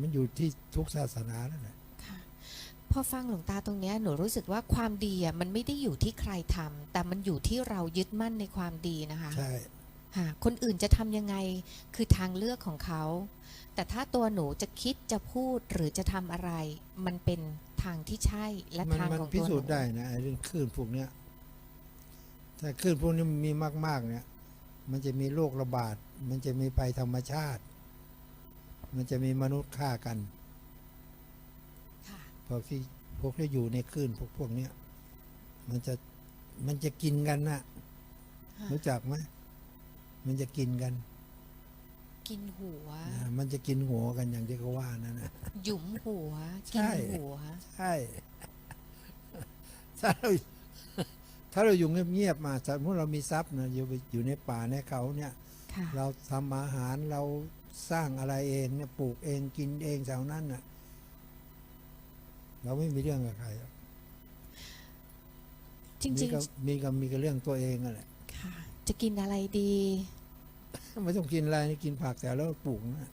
มันอยู่ที่ทุกศาสนาแล้วแหละค่ะพอฟังหลวงตาตรงเนี้ยหนูรู้สึกว่าความดีอะมันไม่ได้อยู่ที่ใครทำแต่มันอยู่ที่เรายึดมั่นในความดีนะคะใช่ค่ะคนอื่นจะทำยังไงคือทางเลือกของเขา แต่ถ้าตัวหนูจะคิดจะพูดหรือจะทำอะไร มันเป็นทางที่ใช่และมันทางมันของพิตัวหสูนูจน์ได้นะไอ้เรื่องคลื่นพวกเนี้ยถ้าคลื่นพวกนี้มันมีมากๆเนี่ยมันจะมีโรคระบาด มันจะมีภัยธรรมชาติ มันจะมีมนุษย์ฆ่ากันค่ะพวกที่พวกที่อยู่ในคลื่นพวกพวกเนี้ยมันจะมันจะกินกันนะค่ะรู้จักไหมมันจะกินกัน กินหัวนะมันจะกินหัวกันอย่างที่เขาว่านั่นนะหยุมหัวใช่กินหัว ใช่ถ้าเราถ้าเราอยู่เงียบๆมาสมมติเรามีทรัพย์นะอยู่ไปอยู่ในป่าในเขาเนี่ยค่ะเราทำอาหารเรา สร้างอะไรเองเนี่ยปลูกเองกินเองแถวนั้นน่ะเราไม่มีเรื่องกับใครหรอกจริมีงก็มีก็มีก็เรื่องตัวเองนั่นแหละๆค่ะ จะกินอะไรดี ไม่ต้องกินอะไรกินผักแต่แล้วปลูกนะ